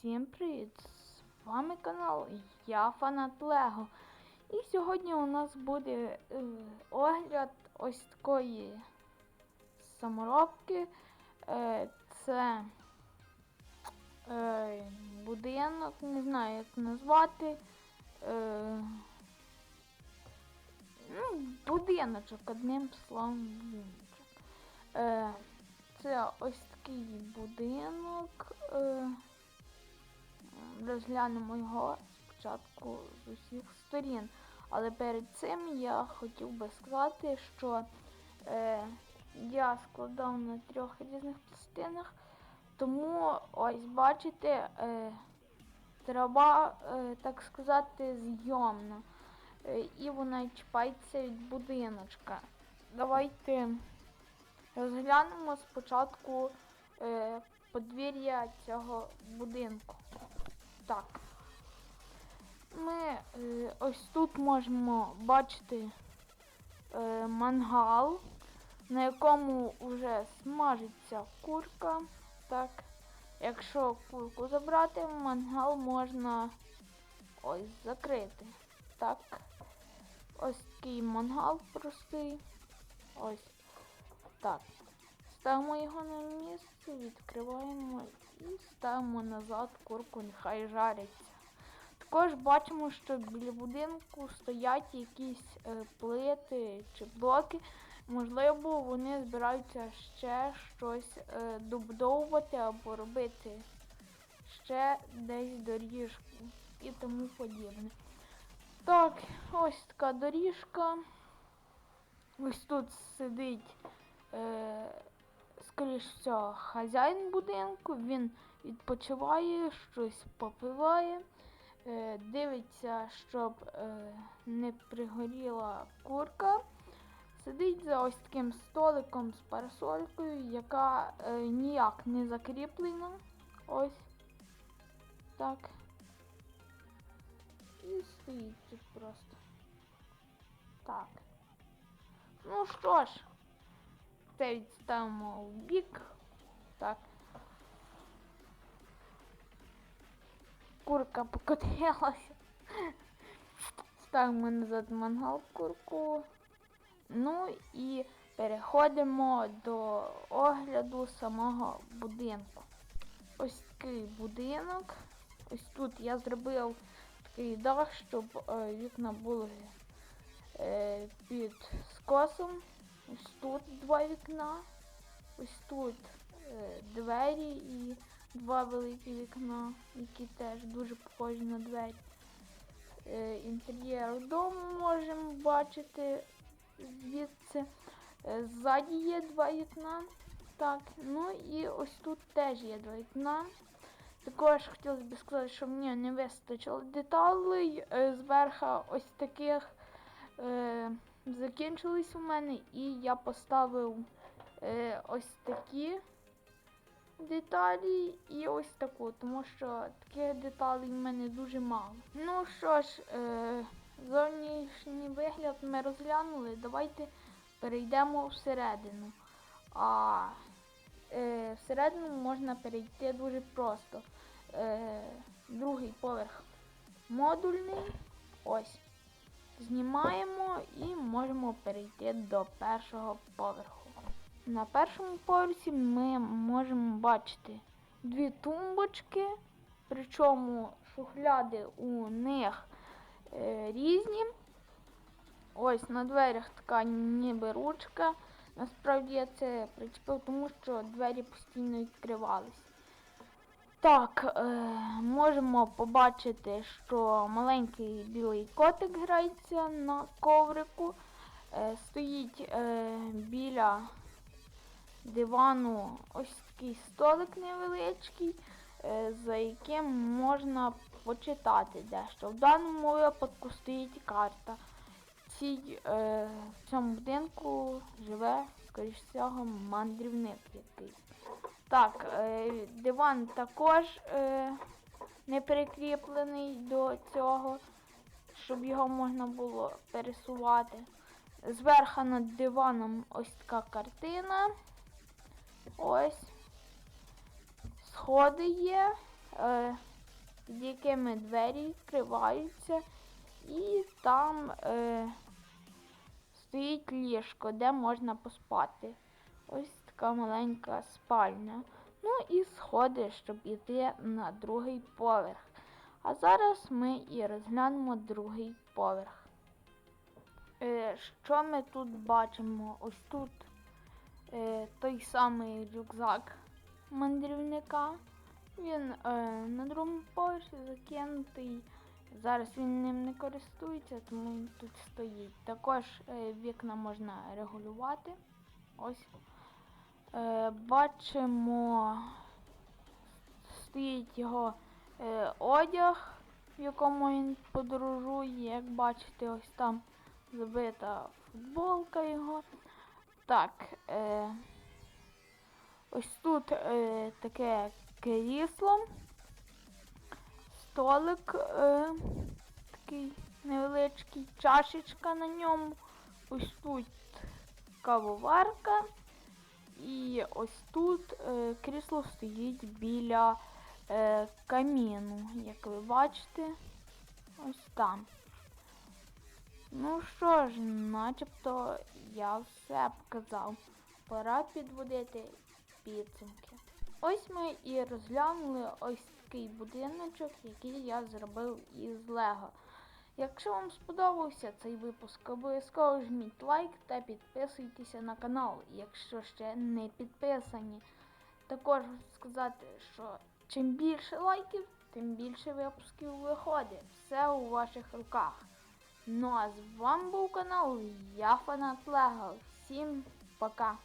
Всім привіт! З вами канал Я Фанат Лего. І сьогодні у нас буде е, огляд ось такої саморобки. Е, це е, будинок, не знаю як назвати. Е, ну, будиночок, одним словом, будиночок. Е, це ось такий будинок. Е, розглянемо його спочатку з усіх сторін. Але перед цим я хотів би сказати, що е, я складав на трьох різних пластинах, тому ось бачите, е, трава, е, так сказати, зйомна. Е, і вона чіпається від будиночка. Давайте розглянемо спочатку е, подвір'я цього будинку. Так. Ми е, ось тут можемо бачити е, мангал, на якому вже смажиться курка. Так. Якщо курку забрати, мангал можна ось закрити. Так. Ось такий мангал простий. Ось. Так. Ставимо його на місце, відкриваємо і ставимо назад курку, нехай жариться. Також бачимо, що біля будинку стоять якісь е, плити чи блоки. Можливо, вони збираються ще щось е, добудовувати або робити ще десь доріжку і тому подібне. Так, ось така доріжка. Ось тут сидить, е, скоріш всього, хазяїн будинку, він відпочиває, щось попиває, е, дивиться, щоб е, не пригоріла курка. Сидить за ось таким столиком з парасолькою, яка е, ніяк не закріплена. Ось. Так. І стоїть тут просто. Так. Ну що ж, це відставимо в бік. Так. Курка покотилася. Ставимо назад мангал курку. Ну і переходимо до огляду самого будинку. Ось такий будинок. Ось тут я зробив такий дах, щоб е, вікна були е, під скосом. Ось тут два вікна. Ось тут е, двері і два великі вікна, які теж дуже похожі на двері. Е, інтер'єр дому можемо бачити звідси. Е, ззаді є два вікна. Так, ну і ось тут теж є два вікна. Також хотілося б сказати, що мені не вистачило деталей. Е, зверху ось таких е, закінчились у мене, і я поставив е, ось такі деталі і ось таку, тому що таких деталей в мене дуже мало. Ну що ж, е, зовнішній вигляд ми розглянули. Давайте перейдемо всередину. А е, всередину можна перейти дуже просто. Е, другий поверх модульний. Ось. Знімаємо і можемо перейти до першого поверху. На першому поверсі ми можемо бачити дві тумбочки, причому шухляди у них е, різні. Ось на дверях така ніби ручка. Насправді я це причепив, тому що двері постійно відкривались. Так, е, можемо побачити, що маленький білий котик грається на коврику. Е, стоїть е, біля дивану ось такий столик невеличкий, е, за яким можна почитати дещо. В даному випадку стоїть карта. Цій, е, в цьому будинку живе, скоріш всього, мандрівник якийсь. Так, е, диван також е, не прикріплений до цього, щоб його можна було пересувати. Зверху над диваном ось така картина. Ось. Сходи є. Е, під якими двері відкриваються, і там е, стоїть ліжко, де можна поспати. Ось така маленька спальня. Ну і сходи, щоб іти на другий поверх. А зараз ми і розглянемо другий поверх. Е, що ми тут бачимо? Ось тут е, той самий рюкзак мандрівника. Він е, на другому поверсі закинутий. Зараз він ним не користується, тому він тут стоїть. Також вікна можна регулювати. Ось. Е, бачимо, стоїть його е, одяг, в якому він подорожує. Як бачите, ось там забита футболка його. Так, е, ось тут е, таке крісло, столик е, такий невеличкий, чашечка на ньому. Ось тут кавоварка. І ось тут е, крісло стоїть біля е, каміну, як ви бачите, ось там. Ну що ж, начебто я все показав. Пора підводити підсумки. Ось ми і розглянули ось такий будиночок, який я зробив із Лего. Якщо вам сподобався цей випуск, обов'язково жміть лайк та підписуйтеся на канал, якщо ще не підписані. Також сказати, що чим більше лайків, тим більше випусків виходить. Все у ваших руках. Ну а з вами був канал Я Фанат Лего. Всім пока!